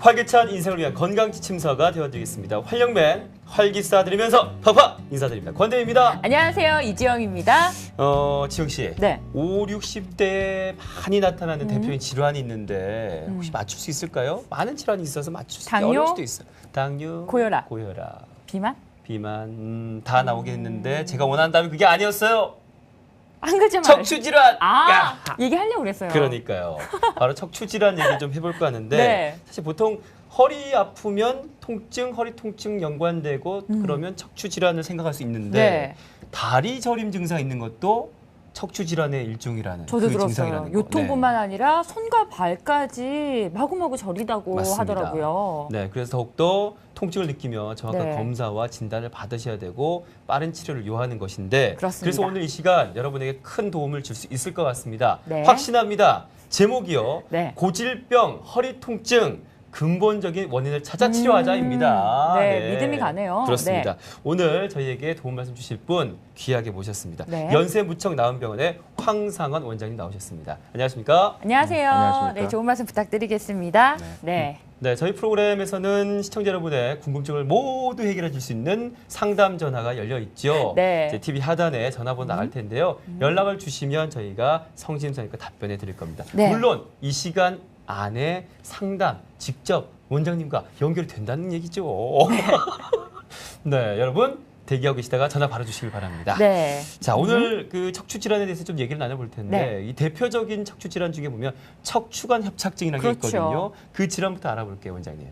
활기찬 인생을 위한 건강지침서가 되어드리겠습니다. 활력맨 활기싸 드리면서 팍팍 인사드립니다. 권대입니다. 안녕하세요. 이지영입니다. 어, 지영 씨. 네. 5, 60대에 많이 나타나는 음. 대표적인 질환이 있는데 혹시 음. 맞출 수 있을까요? 많은 질환이 있어서 맞출 수 당뇨? 어려울 수도 있어요. 당뇨, 고혈압. 고혈압, 비만? 비만 음, 다 나오겠는데 제가 원한다면 그게 아니었어요. 한 글자만. 척추 질환. 아, 야! 얘기하려고 그랬어요. 그러니까요. 바로 척추 질환 얘기 좀 해볼까 하는데 네. 사실 보통 허리 아프면 통증, 허리 통증 연관되고 음. 그러면 척추 질환을 생각할 수 있는데 네. 다리 저림 증상 있는 것도 척추 질환의 일종이라는 저도 그 들었어요. 증상이라는 거. 요통뿐만 아니라 손과 발까지 마구마구 저리다고 맞습니다. 하더라고요. 네. 네, 그래서 더욱더 통증을 느끼며 정확한 네. 검사와 진단을 받으셔야 되고 빠른 치료를 요하는 것인데 그렇습니다. 래서 오늘 이 시간 여러분에게 큰 도움을 줄 수 있을 것 같습니다. 네. 확신합니다. 제목이요. 네. 고질병, 허리 통증 근본적인 원인을 찾아 치료하자입니다. 음, 네, 믿음이 가네요. 그렇습니다. 오늘 저희에게 도움 말씀 주실 분 귀하게 모셨습니다. 네. 연세무청 나은병원의 황상원 원장님 나오셨습니다. 안녕하십니까? 안녕하세요. 안녕하십니까. 네, 좋은 말씀 부탁드리겠습니다. 네. 네, 저희 프로그램에서는 시청자 여러분의 궁금증을 모두 해결해 줄 수 있는 상담 전화가 열려 있죠. 네. 이제 TV 하단에 전화번호 나갈 텐데요. 연락을 주시면 저희가 성심성의껏 답변해 드릴 겁니다. 네. 물론 이 시간 안에 상담 직접 원장님과 연결이 된다는 얘기죠. 네, 여러분 대기하고 계시다가 전화 바로 주시길 바랍니다. 네. 자 오늘 그 척추 질환에 대해서 좀 얘기를 나눠볼 텐데 네. 이 대표적인 척추 질환 중에 보면 척추관 협착증이라는 게 그렇죠. 있거든요. 그 질환부터 알아볼게요, 원장님.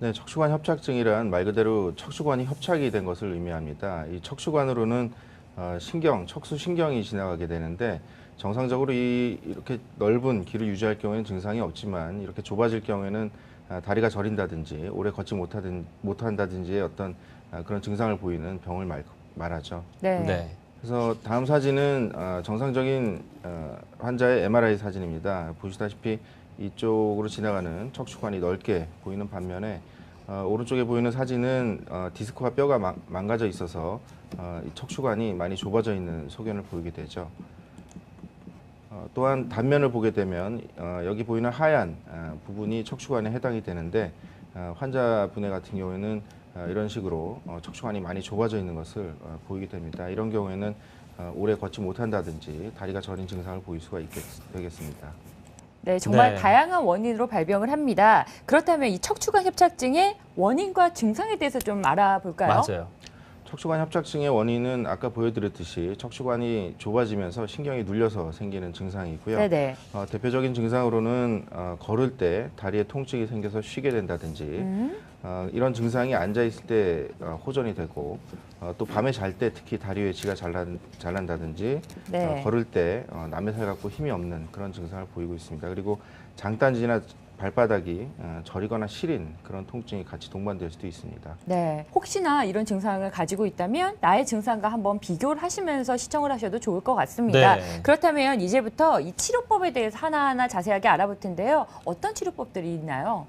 네, 척추관 협착증이란 말 그대로 척추관이 협착이 된 것을 의미합니다. 이 척추관으로는 어, 신경, 척수 신경이 지나가게 되는데 정상적으로 이 이렇게 넓은 길을 유지할 경우에는 증상이 없지만 이렇게 좁아질 경우에는 아, 다리가 저린다든지 오래 걷지 못하든 못한다든지의 어떤 아, 그런 증상을 보이는 병을 말, 말하죠. 네. 그래서 다음 사진은 어, 정상적인 어, 환자의 MRI 사진입니다. 보시다시피 이쪽으로 지나가는 척추관이 넓게 보이는 반면에 어, 오른쪽에 보이는 사진은 어, 디스크와 뼈가 망, 망가져 있어서 어, 이 척추관이 많이 좁아져 있는 소견을 보이게 되죠. 어, 또한 단면을 보게 되면 어, 여기 보이는 하얀 어, 부분이 척추관에 해당이 되는데 어, 환자분의 같은 경우에는 어, 이런 식으로 어, 척추관이 많이 좁아져 있는 것을 어, 보이게 됩니다. 이런 경우에는 어, 오래 걷지 못한다든지 다리가 저린 증상을 보일 수가 있겠, 되겠습니다. 네, 정말 네. 다양한 원인으로 발병을 합니다. 그렇다면 이 척추관 협착증의 원인과 증상에 대해서 좀 알아볼까요? 맞아요. 척추관 협착증의 원인은 아까 보여드렸듯이 척추관이 좁아지면서 신경이 눌려서 생기는 증상이고요. 네네. 어, 대표적인 증상으로는 어, 걸을 때 다리에 통증이 생겨서 쉬게 된다든지 음, 어, 이런 증상이 앉아 있을 때 어, 호전이 되고 어, 또 밤에 잘 때 특히 다리 외치가 잘난, 잘난다든지 네. 어, 걸을 때 어, 남의 살 갖고 힘이 없는 그런 증상을 보이고 있습니다. 그리고 장단지나 발바닥이 어, 저리거나 시린 그런 통증이 같이 동반될 수도 있습니다. 네. 혹시나 이런 증상을 가지고 있다면 나의 증상과 한번 비교를 하시면서 시청을 하셔도 좋을 것 같습니다. 네. 그렇다면 이제부터 이 치료법에 대해서 하나하나 자세하게 알아볼 텐데요. 어떤 치료법들이 있나요?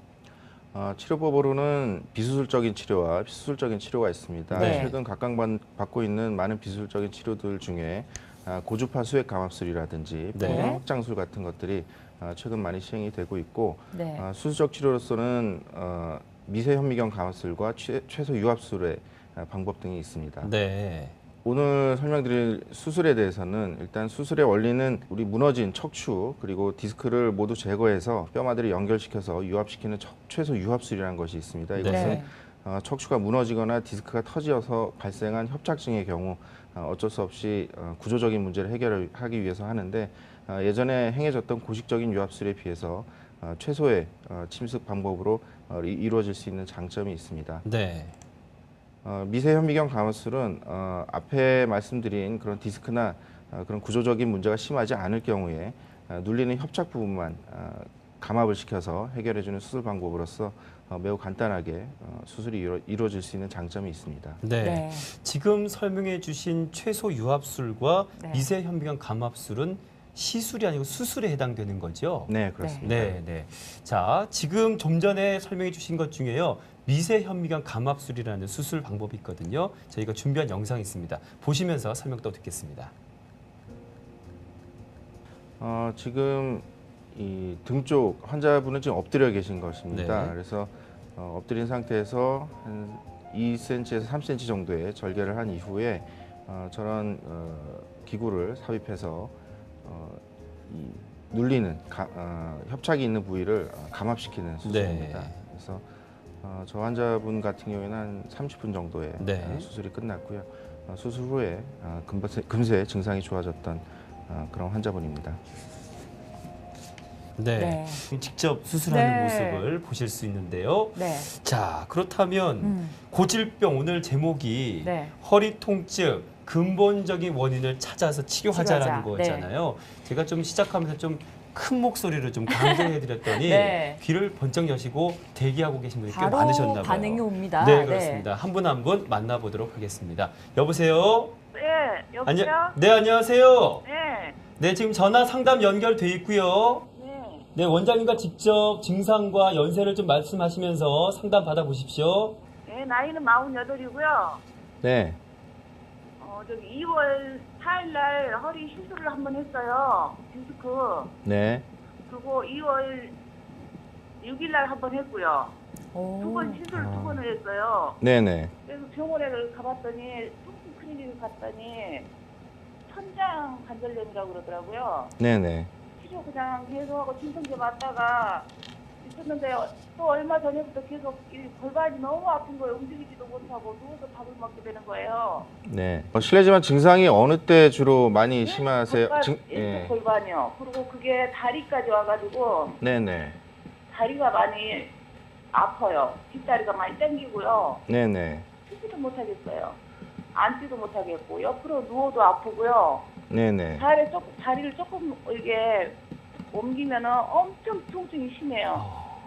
어, 치료법으로는 비수술적인 치료와 비수술적인 치료가 있습니다. 네. 최근 각광받고 있는 많은 비수술적인 치료들 중에 아, 고주파 수액 감압술이라든지 네. 평형 확장술 같은 것들이 아, 최근 많이 시행이 되고 있고 네. 아, 수술적 치료로서는 어, 미세 현미경 감압술과 최, 최소 유압술의 아, 방법 등이 있습니다. 네. 오늘 설명드릴 수술에 대해서는 일단 수술의 원리는 우리 무너진 척추 그리고 디스크를 모두 제거해서 뼈마디를 연결시켜서 유압시키는 척- 최소 유압술이라는 것이 있습니다. 이것은 네. 어, 척추가 무너지거나 디스크가 터지어서 발생한 협착증의 경우 어, 어쩔 수 없이 어, 구조적인 문제를 해결하기 위해서 하는데 어, 예전에 행해졌던 고식적인 유압술에 비해서 어, 최소의 어, 침습 방법으로 어, 이- 이루어질 수 있는 장점이 있습니다. 네. 어, 미세 현미경 감압술은 어, 앞에 말씀드린 그런 디스크나 어, 그런 구조적인 문제가 심하지 않을 경우에 어, 눌리는 협착 부분만 어, 감압을 시켜서 해결해주는 수술 방법으로서 어, 매우 간단하게 어, 수술이 이루, 이루 어질 수 있는 장점이 있습니다. 네. 네. 지금 설명해 주신 최소 유압술과 네. 미세 현미경 감압술은 시술이 아니고 수술에 해당되는 거죠? 네, 그렇습니다. 네, 네. 자, 지금 좀 전에 설명해 주신 것 중에요. 미세 현미경 감압술이라는 수술 방법이 있거든요. 저희가 준비한 영상이 있습니다. 보시면서 설명 또 듣겠습니다. 어, 지금 이 등 쪽 환자분은 지금 엎드려 계신 것입니다. 네. 그래서 어, 엎드린 상태에서 한 2cm에서 3cm 정도의 절개를 한 이후에 어, 저런 어, 기구를 삽입해서 어, 이 눌리는 가- 어, 협착이 있는 부위를 어, 감압시키는 수술입니다. 네. 그래서 어, 저 환자분 같은 경우에는 한 30분 정도에 네. 어, 수술이 끝났고요. 어, 수술 후에 어, 금세, 금세 증상이 좋아졌던 어, 그런 환자분입니다. 네. 네. 직접 수술하는 네. 모습을 보실 수 있는데요. 네. 자, 그렇다면 음. 고질병 오늘 제목이 네. 허리 통증 근본적인 원인을 찾아서 치료하자라는 치료하자. 거잖아요. 제가 좀 시작하면서 좀 큰 목소리로 좀 강조해 드렸더니 네. 귀를 번쩍 여시고 대기하고 계신 분이 꽤 많으셨나 봐요. 반응이 옵니다. 네, 그렇습니다. 한분 한 분 만나보도록 하겠습니다. 여보세요? 네, 여보세요? 안녕- 네, 안녕하세요. 네, 네, 지금 전화 상담 연결돼 있고요. 네. 네, 원장님과 직접 증상과 연세를 좀 말씀하시면서 상담 받아 보십시오. 네, 나이는 48이고요. 네, 어, 저기 2월 4일 날 허리 시술을 한 번 했어요. 디스크. 네, 그리고 2월 6일 날 한 번 했고요. 오. 두번 시술 아. 두 번을 했어요. 네, 네. 그래서 병원에 가봤더니 통증 클리닉을 갔더니 천장 관절염이라고 그러더라고요. 네, 네. 치료 그냥 계속 하고 진통제 맞다가 있었는데 또 얼마 전에부터 계속 이 골반이 너무 아픈 거예요. 움직이지도 못하고 누워서 밥을 먹게 되는 거예요. 네. 어, 실례지만 증상이 어느 때 주로 많이 심하세요? 골반, 증, 왼쪽 예. 골반이요. 그리고 그게 다리까지 와가지고 네, 네. 다리가 많이 아파요. 뒷다리가 많이 당기고요. 네, 네. 쓰지도 못하겠어요. 앉지도 못하겠고 옆으로 누워도 아프고요. 네, 네. 다리 조금 다리를 조금 이게 옮기면은 엄청 통증이 심해요.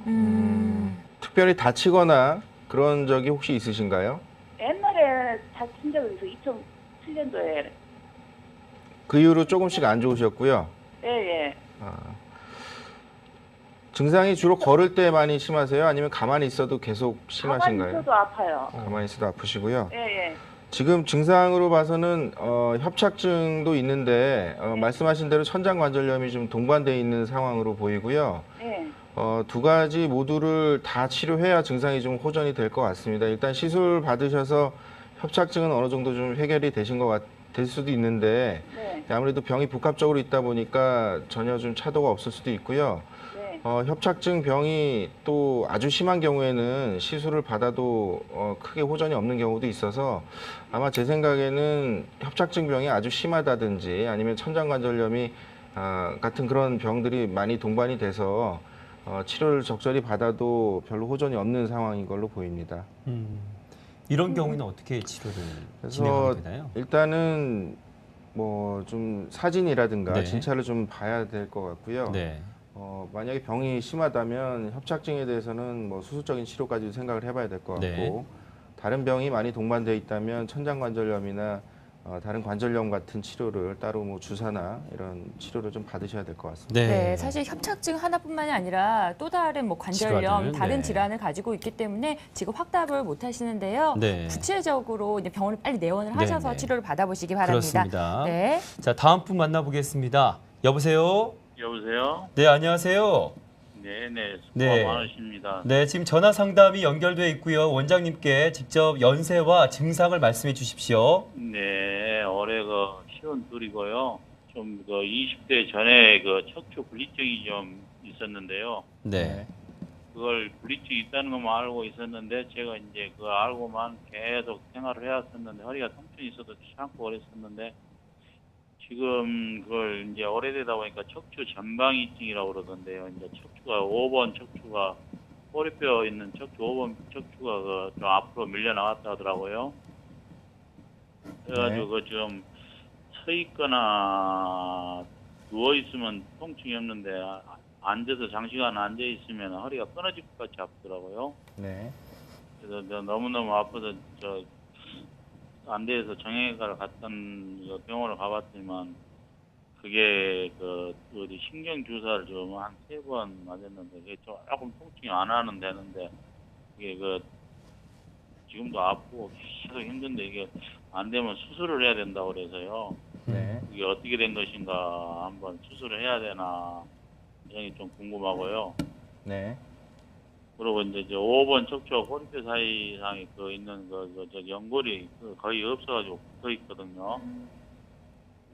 음. 특별히 다치거나 그런 적이 혹시 있으신가요? 옛날에 다친 적이 있어 2007년도에 그 이후로 조금씩 안 좋으셨고요. 예예 아. 증상이 주로 걸을 때 많이 심하세요? 아니면 가만히 있어도 계속 가만히 심하신가요? 있어도 아파요 가만히 있어도 아프시고요. 예예 지금 증상으로 봐서는 어, 협착증도 있는데 어, 네. 말씀하신 대로 천장관절염이 좀 동반돼 있는 상황으로 보이고요. 예. 어, 두 가지 모두를 다 치료해야 증상이 좀 호전이 될 것 같습니다. 일단 시술 받으셔서 협착증은 어느 정도 좀 해결이 되신 것 같, 될 수도 있는데 네. 아무래도 병이 복합적으로 있다 보니까 전혀 좀 차도가 없을 수도 있고요. 네. 어, 협착증 병이 또 아주 심한 경우에는 시술을 받아도 어, 크게 호전이 없는 경우도 있어서 아마 제 생각에는 협착증 병이 아주 심하다든지 아니면 천장관절염이 아, 같은 그런 병들이 많이 동반이 돼서 어, 치료를 적절히 받아도 별로 호전이 없는 상황인 걸로 보입니다. 음, 이런 경우에는 어떻게 치료를 진행하게 되나요? 일단은 뭐 좀 사진이라든가 네. 진찰을 좀 봐야 될 것 같고요. 네. 어, 만약에 병이 심하다면 협착증에 대해서는 뭐 수술적인 치료까지도 생각을 해봐야 될 것 같고 네. 다른 병이 많이 동반돼 있다면 천장관절염이나 어, 다른 관절염 같은 치료를 따로 뭐 주사나 이런 치료를 좀 받으셔야 될 것 같습니다. 네. 네, 사실 협착증 하나뿐만이 아니라 또 다른 뭐 관절염, 질환을, 다른 네. 질환을 가지고 있기 때문에 지금 확답을 못 하시는데요. 네. 구체적으로 이제 병원에 빨리 내원을 네, 하셔서 네. 치료를 받아보시기 바랍니다. 그렇습니다. 네. 자, 다음 분 만나보겠습니다. 여보세요? 여보세요? 네, 안녕하세요. 네네, 수고 네. 많으십니다. 네, 지금 전화 상담이 연결돼 있고요. 원장님께 직접 연세와 증상을 말씀해 주십시오. 네, 올해 그 시원 둘이고요. 좀 그 20대 전에 그 척추 불리증이 좀 있었는데요. 네. 그걸 불리증이 있다는 것만 알고 있었는데 제가 이제 그 알고만 계속 생활을 해왔었는데 허리가 통증이 있어도 참고 그랬었는데 지금 그걸 이제 오래되다 보니까 척추 전방이증이라고 그러던데요. 이제 척추가 5번 척추가 꼬리뼈 있는 척추 5번 척추가 그 좀 앞으로 밀려 나갔다 하더라고요. 그래가지고 그좀 서 있거나 누워 있으면 통증이 없는데 아- 앉아서 장시간 앉아 있으면 허리가 끊어질 것 같이 아프더라고요. 네. 그래서 저 너무너무 아파서 저 안대에서 정형외과를 갔던 그 병원을 가봤더니만 그게 그 어디 신경 주사를 좀 한 세 번 맞았는데 그게 조금 통증이 안 하는 되는데 이게 그 지금도 아프고 계속 힘든데 이게 안 되면 수술을 해야 된다고 그래서요. 네. 이게 어떻게 된 것인가 한번 수술을 해야 되나 점이 좀 궁금하고요. 네. 그리고 이제 저 5번 척추와 허리뼈 사이상에 그 있는 그, 그, 저 연골이 그 거의 없어가지고 붙어 있거든요.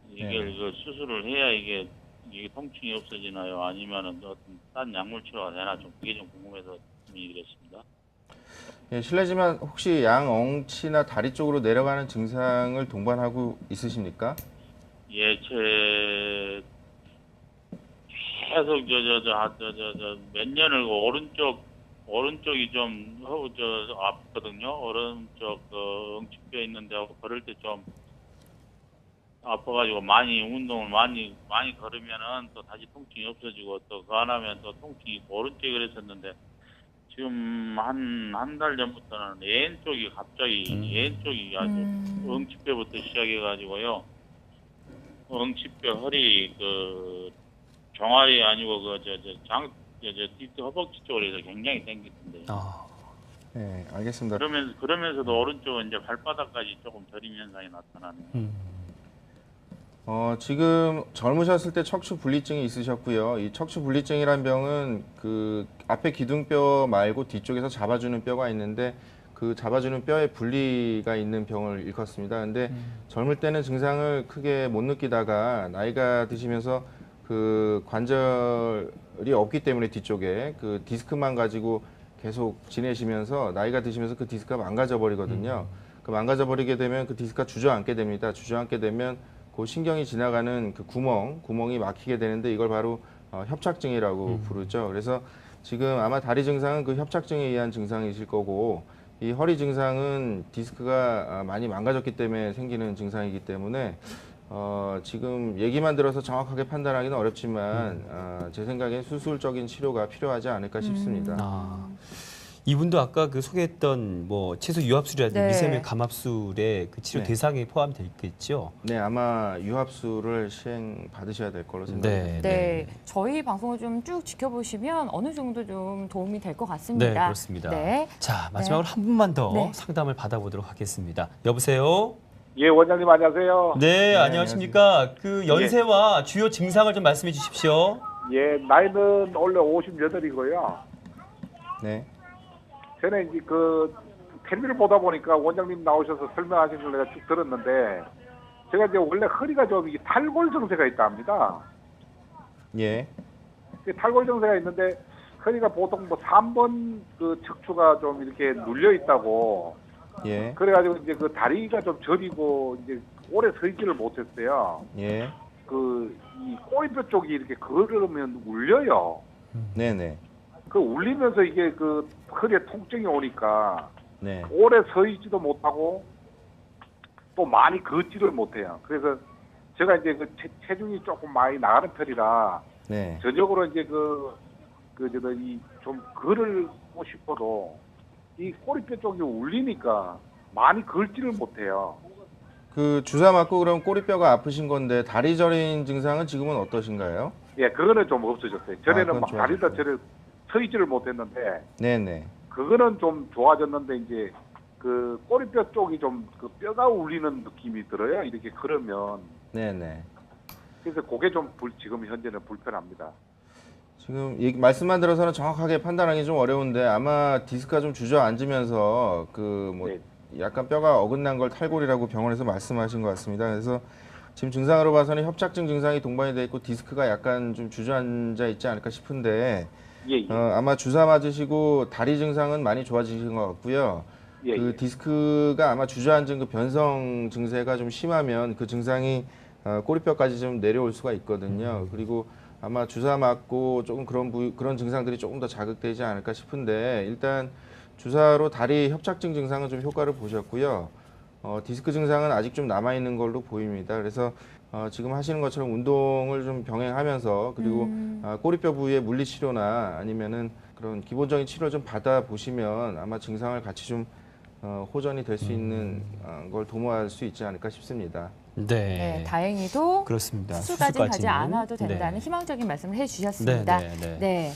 이게 네. 그 수술을 해야 이게 이게 통증이 없어지나요? 아니면은 어떤 딴 약물 치료가 되나 좀 그게 좀 궁금해서 문의드렸습니다. 예, 실례지만 혹시 양 엉치나 다리 쪽으로 내려가는 증상을 동반하고 있으십니까? 예, 제 계속 저 저 저 저 저 몇 년을 그 오른쪽 오른쪽이 좀 허우 저 아프거든요. 오른쪽 그 응치뼈 있는데 걸을 때 좀 아파가지고 많이 운동을 많이 많이 걸으면은 또 다시 통증이 없어지고 또 그 안 하면 또 통증이 있고 오른쪽이 그랬었는데 지금 한 한 달 전부터는 왼쪽이 갑자기 음. 왼쪽이 아주 음. 응치뼈부터 시작해가지고요. 응치뼈, 허리, 그 종아리 아니고 그 저 저장 저저 뒤 허벅지 쪽으로 해서 굉장히 땡기던데. 아, 네, 알겠습니다. 그러면서 그러면서도 오른쪽은 이제 발바닥까지 조금 저림 현상이 나타나네요. 음. 어, 지금 젊으셨을 때 척추 분리증이 있으셨고요. 이 척추 분리증이란 병은 그 앞에 기둥뼈 말고 뒤쪽에서 잡아주는 뼈가 있는데 그 잡아주는 뼈에 분리가 있는 병을 일컫습니다. 근데 젊을 때는 증상을 크게 못 느끼다가 나이가 드시면서 그 관절이 없기 때문에 뒤쪽에 그 디스크만 가지고 계속 지내시면서 나이가 드시면서 그 디스크가 망가져 버리거든요. 그 망가져 버리게 되면 그 디스크가 주저앉게 됩니다. 주저앉게 되면 그 신경이 지나가는 그 구멍, 구멍이 막히게 되는데 이걸 바로 어, 협착증이라고 부르죠. 그래서 지금 아마 다리 증상은 그 협착증에 의한 증상이실 거고 이 허리 증상은 디스크가 아, 많이 망가졌기 때문에 생기는 증상이기 때문에 어, 지금 얘기만 들어서 정확하게 판단하기는 어렵지만 아, 제 생각엔 수술적인 치료가 필요하지 않을까 싶습니다. 아. 이분도 아까 그 소개했던 뭐 채소 유합술이라든지 네. 미세면 감압술의 그 치료 네. 대상에 포함되어 있겠죠. 네, 아마 유합수를 시행 받으셔야 될 걸로 생각합니다. 네, 네, 저희 방송을 좀 쭉 지켜보시면 어느 정도 좀 도움이 될 것 같습니다. 네, 그렇습니다. 네. 자, 마지막으로 한 분만 더 네. 상담을 받아보도록 하겠습니다. 여보세요? 예, 원장님 안녕하세요. 네, 안녕하십니까. 그 연세와 주요 증상을 좀 말씀해 주십시오. 예, 나이는 원래 58이고요. 네. 저는 이제 그 텔레비를 보다 보니까 원장님 나오셔서 설명하신 걸 내가 쭉 들었는데 제가 이제 원래 허리가 좀 이게 탈골 증세가 있다 합니다. 예. 그 탈골 증세가 있는데 허리가 보통 뭐 3번 그 척추가 좀 이렇게 눌려 있다고 예. 그래가지고 이제 그 다리가 좀 저리고 이제 오래 서 있지를 못했어요. 예. 그 이 꼬리뼈 쪽이 이렇게 걸으면 울려요. 네, 네. 그 울리면서 이게 그 허리에 통증이 오니까 네. 오래 서 있지도 못하고 또 많이 걷지를 못해요. 그래서 제가 이제 그 체, 체중이 조금 많이 나가는 편이라 네. 전적으로 이제 그, 그, 저, 이좀 걸고 싶어도 이 꼬리뼈 쪽이 울리니까 많이 걷지를 못해요. 그 주사 맞고 그럼 꼬리뼈가 아프신 건데 다리 저린 증상은 지금은 어떠신가요? 예, 그거는 좀 없어졌어요. 전에는 그건 막 다리다 좋아졌어요. 저를 서 있지를 못했는데 네, 네. 그거는 좀 좋아졌는데 이제 그 꼬리뼈 쪽이 좀 그 뼈가 울리는 느낌이 들어요. 이렇게 걸으면 네, 네. 그래서 그게 좀 불, 지금 현재는 불편합니다. 지금 얘기, 말씀만 들어서는 정확하게 판단하기 좀 어려운데 아마 디스크가 좀 주저앉으면서 그뭐 네. 약간 뼈가 어긋난 걸 탈골이라고 병원에서 말씀하신 것 같습니다. 그래서 지금 증상으로 봐서는 협착증 증상이 동반이 돼 있고 디스크가 약간 좀 주저앉아 있지 않을까 싶은데 예, 예. 어, 아마 주사 맞으시고 다리 증상은 많이 좋아지신 것 같고요. 예, 그 예. 디스크가 아마 주저앉은 그 변성 증세가 좀 심하면 그 증상이 어, 꼬리뼈까지 좀 내려올 수가 있거든요. 그리고 아마 주사 맞고 조금 그런 부 그런 증상들이 조금 더 자극되지 않을까 싶은데 일단 주사로 다리 협착증 증상은 좀 효과를 보셨고요. 어, 디스크 증상은 아직 좀 남아 있는 걸로 보입니다. 그래서 어, 지금 하시는 것처럼 운동을 좀 병행하면서 그리고 음. 아, 꼬리뼈 부위의 물리 치료나 아니면은 그런 기본적인 치료 좀 받아 보시면 아마 증상을 같이 좀 어, 호전이 될 수 있는 어, 걸 도모할 수 있지 않을까 싶습니다. 네. 네, 다행히도 그렇습니다. 수술까지는 가지 수술까지는. 않아도 된다는 네. 희망적인 말씀을 해주셨습니다. 네, 네, 네. 네.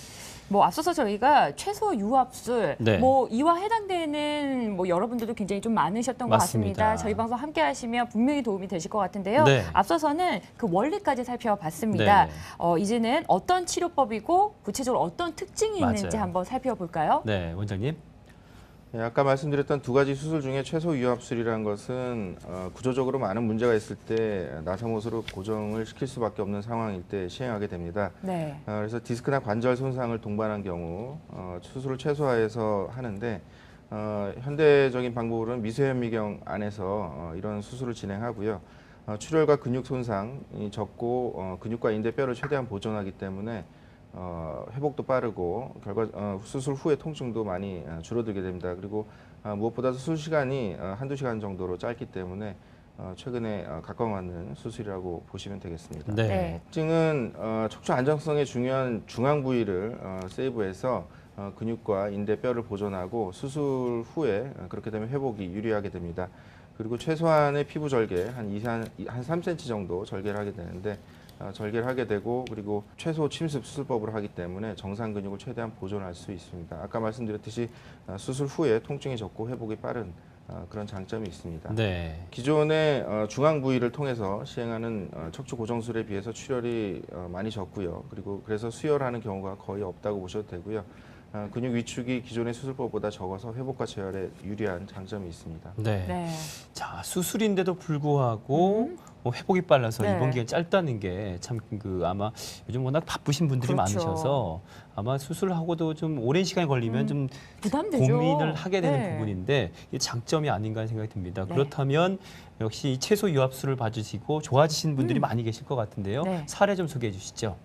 뭐 앞서서 저희가 최소 유압술, 네. 뭐 이와 해당되는 뭐 여러분들도 굉장히 좀 많으셨던 것 맞습니다. 같습니다. 저희 방송 함께 하시면 분명히 도움이 되실 것 같은데요. 네. 앞서서는 그 원리까지 살펴봤습니다. 네. 어, 이제는 어떤 치료법이고 구체적으로 어떤 특징이 맞아요. 있는지 한번 살펴볼까요? 네, 원장님. 예, 아까 말씀드렸던 두 가지 수술 중에 최소 유압술이라는 것은 어, 구조적으로 많은 문제가 있을 때 나사못으로 고정을 시킬 수밖에 없는 상황일 때 시행하게 됩니다. 네. 어, 그래서 디스크나 관절 손상을 동반한 경우 어, 수술을 최소화해서 하는데 어, 현대적인 방법으로는 미세현미경 안에서 어, 이런 수술을 진행하고요. 어, 출혈과 근육 손상이 적고 어, 근육과 인대 뼈를 최대한 보존하기 때문에 어, 회복도 빠르고 결과 어, 수술 후에 통증도 많이 어, 줄어들게 됩니다. 그리고 어, 무엇보다도 수술 시간이 어, 한두 시간 정도로 짧기 때문에 어, 최근에 어, 각광받는 수술이라고 보시면 되겠습니다. 네. 네. 특징은 어, 척추 안정성에 중요한 중앙 부위를 어, 세이브해서 어, 근육과 인대 뼈를 보존하고 수술 후에 어, 그렇게 되면 회복이 유리하게 됩니다. 그리고 최소한의 피부 절개 한 2, 한, 한 3cm 정도 절개를 하게 되는데 어, 절개를 하게 되고 그리고 최소 침습 수술법을 하기 때문에 정상 근육을 최대한 보존할 수 있습니다. 아까 말씀드렸듯이 어, 수술 후에 통증이 적고 회복이 빠른 어, 그런 장점이 있습니다. 네. 기존의 어, 중앙 부위를 통해서 시행하는 어, 척추 고정술에 비해서 출혈이 어, 많이 적고요. 그리고 그래서 수혈하는 경우가 거의 없다고 보셔도 되고요. 어, 근육 위축이 기존의 수술법보다 적어서 회복과 재활에 유리한 장점이 있습니다. 네. 네. 자, 수술인데도 불구하고 뭐 회복이 빨라서 네. 입원 기간 짧다는 게 참 그 아마 요즘 워낙 바쁘신 분들이 그렇죠. 많으셔서 아마 수술하고도 좀 오랜 시간이 걸리면 음, 좀 부담되죠. 고민을 하게 되는 네. 부분인데 이게 장점이 아닌가 하는 생각이 듭니다. 네. 그렇다면 역시 이 채소 유압술을 봐주시고 좋아지신 분들이 음. 많이 계실 것 같은데요. 네. 사례 좀 소개해 주시죠.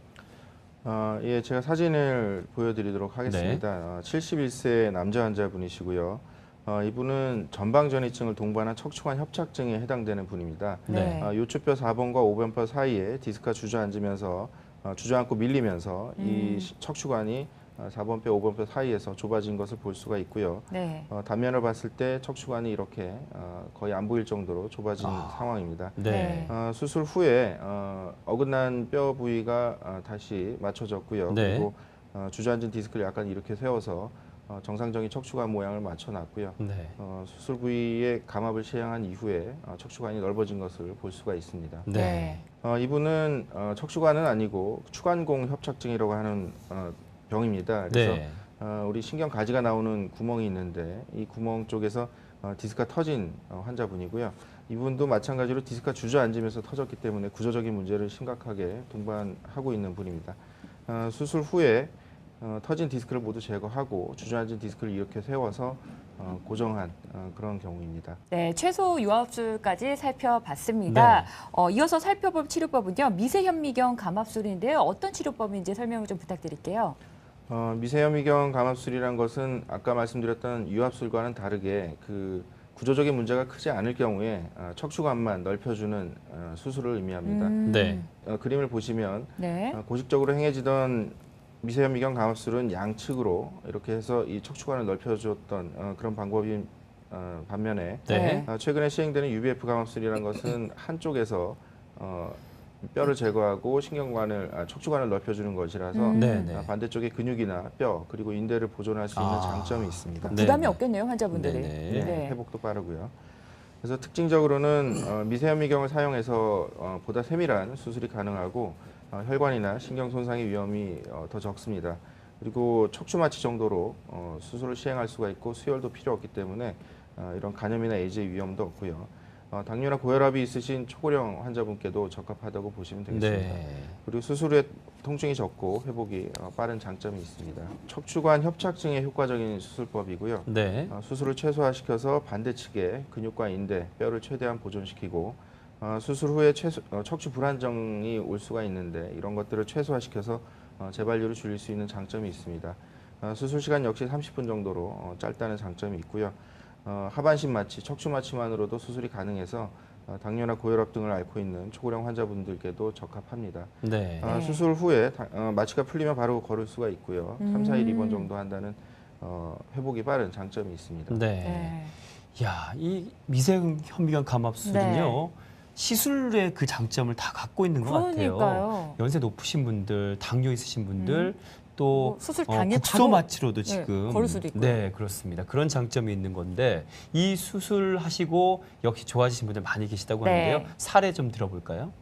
어, 예, 제가 사진을 보여드리도록 하겠습니다. 어, 71세 남자 환자분이시고요. 어, 이분은 전방전이증을 동반한 척추관 협착증에 해당되는 분입니다. 네. 어, 요추뼈 4번과 5번뼈 사이에 디스크가 주저앉으면서 어, 주저앉고 밀리면서 이 음. 시- 척추관이 어, 4번뼈, 5번뼈 사이에서 좁아진 것을 볼 수가 있고요. 네. 어, 단면을 봤을 때 척추관이 이렇게 어, 거의 안 보일 정도로 좁아진 아. 상황입니다. 네. 네. 어, 수술 후에 어, 어긋난 뼈 부위가 어, 다시 맞춰졌고요. 네. 그리고 어, 주저앉은 디스크를 약간 이렇게 세워서 어, 정상적인 척추관 모양을 맞춰놨고요. 네. 어, 수술 부위에 감압을 시행한 이후에 어, 척추관이 넓어진 것을 볼 수가 있습니다. 네. 어, 이분은 어, 척추관은 아니고 추관공 협착증이라고 하는 어, 병입니다. 그래서 네. 어, 우리 신경 가지가 나오는 구멍이 있는데 이 구멍 쪽에서 어, 디스크가 터진 어, 환자분이고요. 이분도 마찬가지로 디스크가 주저앉으면서 터졌기 때문에 구조적인 문제를 심각하게 동반하고 있는 분입니다. 어, 수술 후에 어, 터진 디스크를 모두 제거하고 주저앉은 디스크를 이렇게 세워서 어, 고정한 어, 그런 경우입니다. 네, 최소 유압술까지 살펴봤습니다. 네. 어, 이어서 살펴볼 치료법은요, 미세현미경 감압술인데요. 어떤 치료법인지 설명을 좀 부탁드릴게요. 어, 미세염위경 감압술이란 것은 아까 말씀드렸던 유압술과는 다르게 그 구조적인 문제가 크지 않을 경우에 어, 척추관만 넓혀주는 어, 수술을 의미합니다. 음, 네. 어, 그림을 보시면 네. 어, 고식적으로 행해지던 미세염위경 감압술은 양측으로 이렇게 해서 이 척추관을 넓혀줬던 어, 그런 방법인 어, 반면에 네. 어, 최근에 시행되는 UBF 감압술이라는 것은 한쪽에서 어, 뼈를 제거하고 신경관을 아, 척추관을 넓혀주는 것이라서 음. 네. 네. 아, 반대쪽에 근육이나 뼈 그리고 인대를 보존할 수 있는 아. 장점이 있습니다. 네. 부담이 없겠네요, 환자분들이. 네네. 네. 회복도 빠르고요. 그래서 특징적으로는 어, 미세현미경을 사용해서 어, 보다 세밀한 수술이 가능하고 어, 혈관이나 신경 손상의 위험이 어, 더 적습니다. 그리고 척추 마취 정도로 어, 수술을 시행할 수가 있고 수혈도 필요 없기 때문에 어, 이런 간염이나 에이즈의 위험도 없고요. 어, 당뇨나 고혈압이 있으신 초고령 환자분께도 적합하다고 보시면 되겠습니다. 네. 그리고 수술 후에 통증이 적고 회복이 어, 빠른 장점이 있습니다. 척추관 협착증에 효과적인 수술법이고요. 네. 어, 수술을 최소화시켜서 반대측에 근육과 인대, 뼈를 최대한 보존시키고 어, 수술 후에 최소- 어, 척추 불안정이 올 수가 있는데 이런 것들을 최소화시켜서 어, 재발률을 줄일 수 있는 장점이 있습니다. 어, 수술 시간 역시 30분 정도로 어, 짧다는 장점이 있고요. 어, 하반신 마취, 척추 마취만으로도 수술이 가능해서 어, 당뇨나 고혈압 등을 앓고 있는 초고령 환자분들께도 적합합니다. 네. 어, 네. 수술 후에 다- 어, 마취가 풀리면 바로 걸을 수가 있고요. 3, 4일 음. 입원 정도 한다는 어, 회복이 빠른 장점이 있습니다. 네. 네. 야, 이 미세현미경 감압술은요. 시술의 그 장점을 다 갖고 있는 것 같아요. 그러니까요. 연세 높으신 분들, 당뇨 있으신 분들, 음. 또뭐 수술 당일 국소 바로 마취로도 네, 지금 걸을 수도 있고요. 네 그렇습니다. 그런 장점이 있는 건데 이 수술하시고 역시 좋아지신 분들 많이 계시다고 네. 하는데요. 사례 좀 들어볼까요?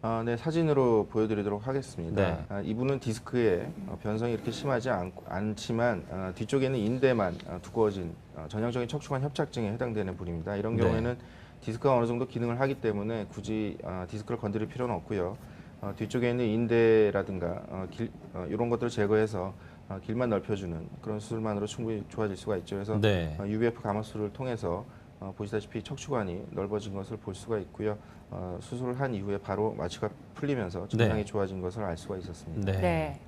아, 네, 사진으로 보여드리도록 하겠습니다. 네. 아, 이분은 디스크에 어, 변성이 이렇게 심하지 않, 않지만 아, 뒤쪽에는 인대만 아, 두꺼워진 어, 전형적인 척추관 협착증에 해당되는 분입니다. 이런 네. 경우에는 디스크가 어느 정도 기능을 하기 때문에 굳이 아, 디스크를 건드릴 필요는 없고요. 어, 뒤쪽에 있는 인대라든가 어, 길, 어, 이런 것들을 제거해서 어, 길만 넓혀주는 그런 수술만으로 충분히 좋아질 수가 있죠. 그래서 네. 어, UVF 감압술을 통해서 어, 보시다시피 척추관이 넓어진 것을 볼 수가 있고요. 어, 수술을 한 이후에 바로 마취가 풀리면서 증상이 네. 좋아진 것을 알 수가 있었습니다. 네. 네.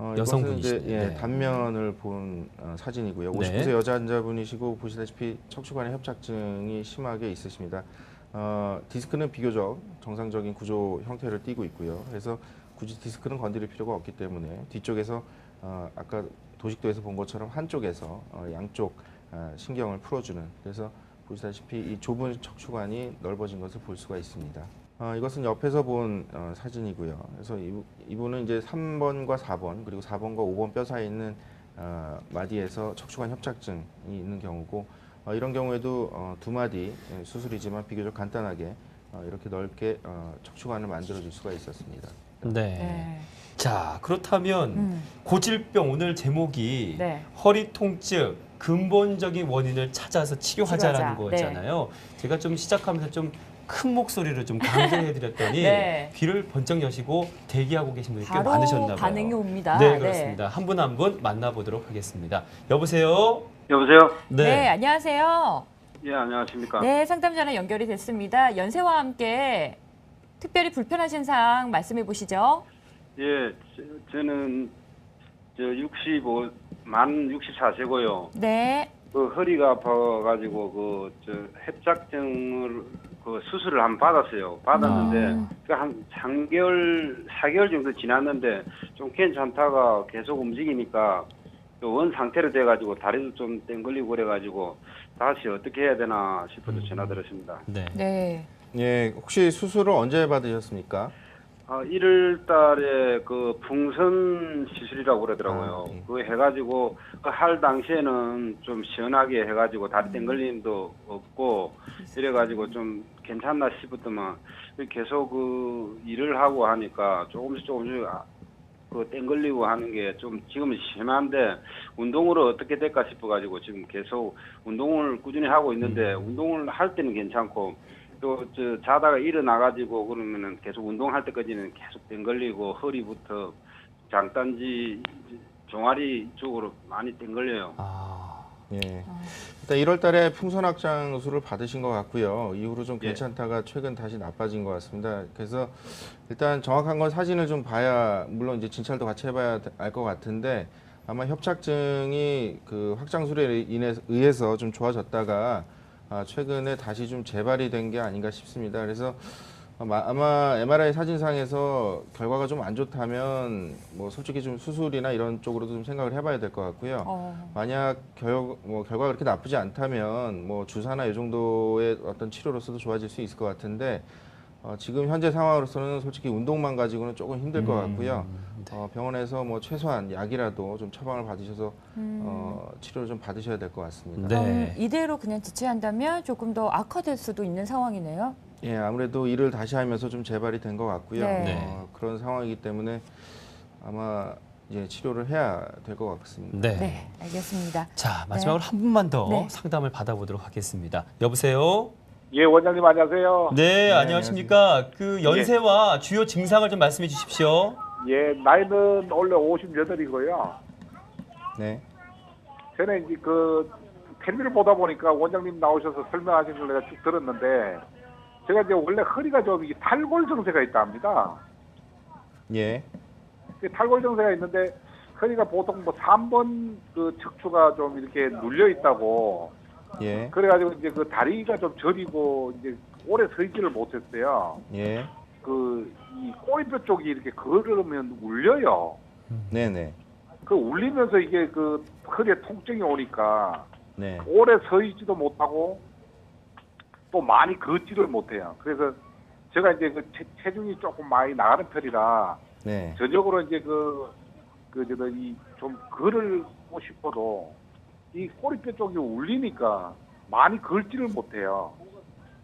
어, 여성분이시네요. 이것은 이제 예, 네. 단면을 본 어, 사진이고요. 네. 50세 여자 환자분이시고 보시다시피 척추관의 협착증이 심하게 있으십니다. 어, 디스크는 비교적 정상적인 구조 형태를 띠고 있고요. 그래서 굳이 디스크는 건드릴 필요가 없기 때문에 뒤쪽에서 어, 아까 도식도에서 본 것처럼 한쪽에서 어, 양쪽 아, 신경을 풀어주는 그래서 보시다시피 이 좁은 척추관이 넓어진 것을 볼 수가 있습니다. 어, 이것은 옆에서 본 어, 사진이고요. 그래서 이, 이분 은 이제 3번과 4번 그리고 4번과 5번 뼈 사이에 있는 어, 마디에서 척추관 협착증이 있는 경우고 어, 이런 경우에도 어, 두 마디 예, 수술이지만 비교적 간단하게 어, 이렇게 넓게 어, 척추관을 만들어줄 수가 있었습니다. 네. 네. 자 그렇다면 음. 고질병 오늘 제목이 네. 허리 통증 근본적인 원인을 찾아서 치료하자라는 치료하자. 거잖아요. 제가 좀 시작하면서 좀 큰 목소리로 좀 강조해드렸더니 네. 귀를 번쩍 여시고 대기하고 계신 분이 꽤 바로 많으셨나 봐요. 반응이 옵니다. 네 그렇습니다. 한 분 한 분 만나보도록 하겠습니다. 여보세요. 여보세요? 네. 안녕하세요. 예, 안녕하십니까? 네, 상담 전화 연결이 됐습니다. 연세와 함께 특별히 불편하신 사항 말씀해 보시죠. 예, 저, 저는 저 65, 만 64세고요. 네. 그 허리가 아파가지고 그 저 협착증을 그 수술을 한번 받았어요. 받았는데 아. 그한 3개월, 4개월 정도 지났는데 좀 괜찮다가 계속 움직이니까 그원 상태로 돼가지고 다리도 좀 땡글리고 그래가지고 다시 어떻게 해야 되나 싶어서 전화 드렸습니다. 네. 네. 예, 혹시 수술을 언제 받으셨습니까? 아, 1월 달에 그 풍선 시술이라고 그러더라고요. 아, 예. 그거 해가지고 그 할 당시에는 좀 시원하게 해가지고 다리 땡걸림도 없고 이래가지고 좀 괜찮나 싶었더만 계속 그 일을 하고 하니까 조금씩 조금씩 아, 그 땡걸리고 하는 게 좀 지금은 심한데 운동으로 어떻게 될까 싶어가지고 지금 계속 운동을 꾸준히 하고 있는데 운동을 할 때는 괜찮고 또 저 자다가 일어나가지고 그러면은 계속 운동할 때까지는 계속 땡걸리고 허리부터 장단지 종아리 쪽으로 많이 땡걸려요. 아, 예. 일단 1월 달에 풍선 확장술을 받으신 것 같고요. 이후로 좀 예. 괜찮다가 최근 다시 나빠진 것 같습니다. 그래서 일단 정확한 건 사진을 좀 봐야 물론 이제 진찰도 같이 해봐야 알 것 같은데 아마 협착증이 그 확장술에 인해서 의해서 좀 좋아졌다가 아, 최근에 다시 좀 재발이 된 게 아닌가 싶습니다. 그래서 아마, 아마 MRI 사진상에서 결과가 좀 안 좋다면 뭐 솔직히 좀 수술이나 이런 쪽으로도 좀 생각을 해봐야 될 것 같고요. 어. 만약 결, 뭐 결과가 그렇게 나쁘지 않다면 뭐 주사나 이 정도의 어떤 치료로서도 좋아질 수 있을 것 같은데 어, 지금 현재 상황으로서는 솔직히 운동만 가지고는 조금 힘들 것 같고요. 네. 어, 병원에서 뭐 최소한 약이라도 좀 처방을 받으셔서 음. 어, 치료를 좀 받으셔야 될 것 같습니다. 네. 이대로 그냥 지체한다면 조금 더 악화될 수도 있는 상황이네요. 예, 아무래도 일을 다시 하면서 좀 재발이 된 것 같고요. 네. 네. 어, 그런 상황이기 때문에 아마 이제 치료를 해야 될 것 같습니다. 네. 네, 알겠습니다. 자 마지막으로 한 분만 더 네. 상담을 받아보도록 하겠습니다. 여보세요. 예, 원장님 안녕하세요. 네, 안녕하십니까. 그 연세와 주요 증상을 좀 말씀해 주십시오. 예, 나이는 원래 58이고요. 네. 저는 이제 그 텔레비를 보다 보니까 원장님 나오셔서 설명하신 걸 내가 쭉 들었는데 제가 이제 원래 허리가 좀 이게 탈골 증세가 있다 합니다. 예. 그 탈골 증세가 있는데 허리가 보통 뭐 3번 그 척추가 좀 이렇게 눌려 있다고 예. 그래가지고 이제 그 다리가 좀 저리고 이제 오래 서 있지를 못했어요. 예. 그 이 꼬리뼈 쪽이 이렇게 걸으면 울려요. 네, 네. 그 울리면서 이게 그 허리에 통증이 오니까 네. 오래 서 있지도 못하고 또 많이 걷지를 못해요. 그래서 제가 이제 그 체, 체중이 조금 많이 나가는 편이라 네. 전적으로 이제 그 그저이좀 걸고 싶어도 이 꼬리뼈 쪽이 울리니까 많이 걸지를 못해요.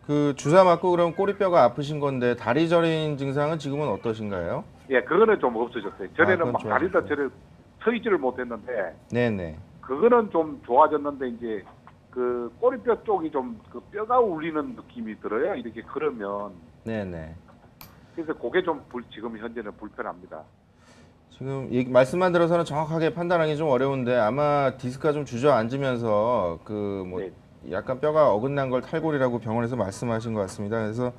그 주사 맞고 그럼 꼬리뼈가 아프신 건데 다리 저린 증상은 지금은 어떠신가요? 예, 그거는 좀 없어졌어요. 아, 전에는 그건 막 다리다 좋아졌어요. 저를 서 있지를 못했는데 네네. 그거는 좀 좋아졌는데 이제 그 꼬리뼈 쪽이 좀 그 뼈가 울리는 느낌이 들어요. 이렇게 걸으면 네네. 그래서 그게 좀 불, 지금 현재는 불편합니다. 지금 얘기, 말씀만 들어서는 정확하게 판단하기 좀 어려운데 아마 디스크가 좀 주저앉으면서 그뭐 네. 약간 뼈가 어긋난 걸 탈골이라고 병원에서 말씀하신 것 같습니다. 그래서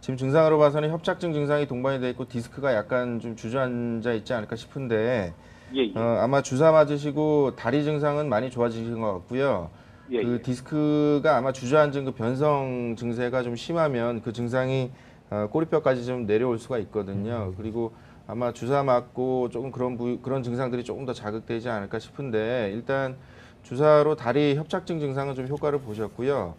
지금 증상으로 봐서는 협착증 증상이 동반이 돼 있고 디스크가 약간 좀 주저앉아 있지 않을까 싶은데 예, 예, 어, 아마 주사 맞으시고 다리 증상은 많이 좋아지신 것 같고요. 예, 그 예. 디스크가 아마 주저앉은 그 변성 증세가 좀 심하면 그 증상이 어, 꼬리뼈까지 좀 내려올 수가 있거든요. 그리고 아마 주사 맞고 조금 그런 부 그런 증상들이 조금 더 자극되지 않을까 싶은데 일단 주사로 다리 협착증 증상은 좀 효과를 보셨고요.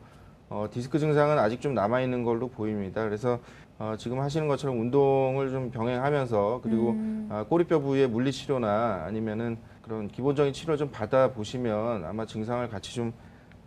어, 디스크 증상은 아직 좀 남아 있는 걸로 보입니다. 그래서 어, 지금 하시는 것처럼 운동을 좀 병행하면서 그리고 음. 아, 꼬리뼈 부위의 물리 치료나 아니면은 그런 기본적인 치료 좀 받아 보시면 아마 증상을 같이 좀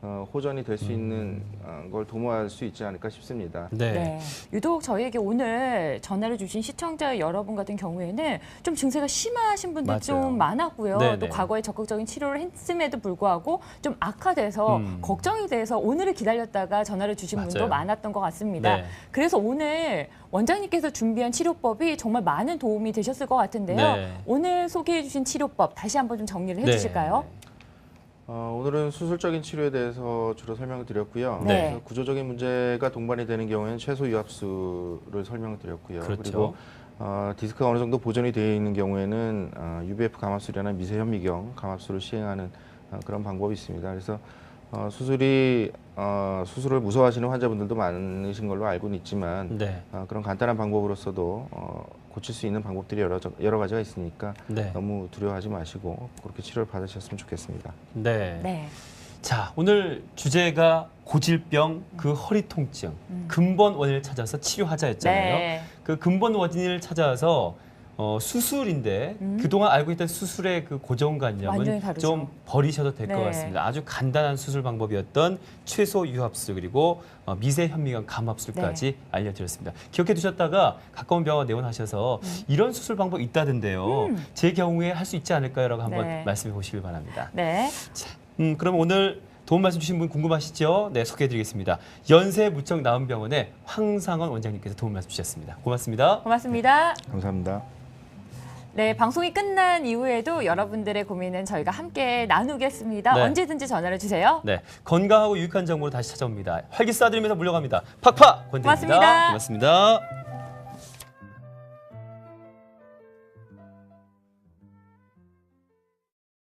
어, 호전이 될 수 있는 어, 걸 도모할 수 있지 않을까 싶습니다. 네. 네. 유독 저희에게 오늘 전화를 주신 시청자 여러분 같은 경우에는 좀 증세가 심하신 분들 맞아요. 좀 많았고요. 네네. 또 과거에 적극적인 치료를 했음에도 불구하고 좀 악화돼서 음. 걱정이 돼서 오늘을 기다렸다가 전화를 주신 분도 맞아요. 많았던 것 같습니다. 네. 그래서 오늘 원장님께서 준비한 치료법이 정말 많은 도움이 되셨을 것 같은데요. 네. 오늘 소개해 주신 치료법 다시 한번 좀 정리를 해 주실까요? 어, 오늘은 수술적인 치료에 대해서 주로 설명을 드렸고요. 네. 그래서 구조적인 문제가 동반이 되는 경우에는 최소 유압수를 설명을 드렸고요. 그렇죠. 리고 어, 디스크가 어느 정도 보존이 되어 있는 경우에는 어, UBF 감압술이나 미세 현미경 감압술을 시행하는 어, 그런 방법이 있습니다. 그래서 어, 수술이 어, 수술을 무서워하시는 환자분들도 많으신 걸로 알고는 있지만 네. 어, 그런 간단한 방법으로서도 어, 고칠 수 있는 방법들이 여러, 여러 가지가 있으니까 네. 너무 두려워하지 마시고 그렇게 치료를 받으셨으면 좋겠습니다. 네. 네. 자, 오늘 주제가 고질병, 그 허리 통증, 음. 근본 원인을 찾아서 치료하자였잖아요. 네. 그 근본 원인을 찾아서 어, 수술인데 음. 그동안 알고 있던 수술의 그 고정관념은. 좀 버리셔도 될것 네. 같습니다. 아주 간단한 수술 방법이었던 최소 유압술 그리고 어, 미세 현미경 감압술까지 알려드렸습니다. 기억해 두셨다가 가까운 병원 내원하셔서 이런 수술 방법 있다던데요. 음. 제 경우에 할 수 있지 않을까요라고 한번 네. 말씀해 보시길 바랍니다. 네. 음, 그럼 오늘 도움 말씀 주신 분 궁금하시죠? 네, 소개해드리겠습니다. 연세 무청 나은병원의 황상원 원장님께서 도움 말씀 주셨습니다. 고맙습니다. 고맙습니다. 감사합니다. 네, 방송이 끝난 이후에도 여러분들의 고민은 저희가 함께 나누겠습니다. 네. 언제든지 전화를 주세요. 네, 건강하고 유익한 정보로 다시 찾아옵니다. 활기 쏴드리면서 물러갑니다. 팍팍 권대입니다. 고맙습니다. 고맙습니다.